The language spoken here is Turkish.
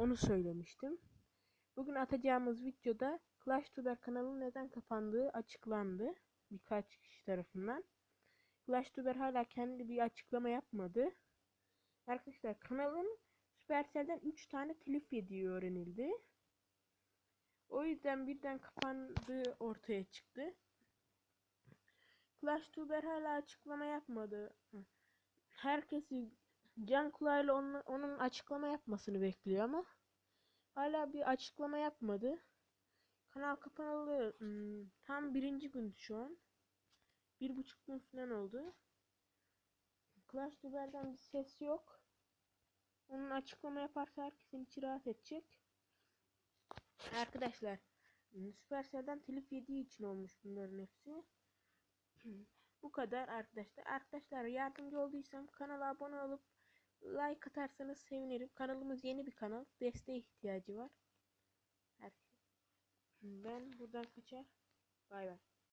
Onu söylemiştim. Bugün atacağımız videoda Clash Tuber kanalının neden kapandığı açıklandı. Birkaç kişi tarafından. Clash Tuber hala kendi bir açıklama yapmadı. Arkadaşlar kanalın Supercell'den 3 tane telif yediği öğrenildi. O yüzden birden kapandığı ortaya çıktı. Clash Tuber hala açıklama yapmadı. Herkesi can kulağıyla onun, onun açıklama yapmasını bekliyor ama hala bir açıklama yapmadı. Kanal kapanalı hmm, tam birinci gün şu an. Bir buçuk gün falan oldu. Clash Tuber'den bir ses yok. Onun açıklama yaparsa herkesin içi rahat edecek. Arkadaşlar hmm, Supercell'den telif yediği için olmuş bunların hepsi. Bu kadar arkadaşlar. Arkadaşlar yardımcı olduysam kanala abone olup like atarsanız sevinirim. Kanalımız yeni bir kanal. Desteğe ihtiyacı var. Ben buradan kaçar. Bay bay.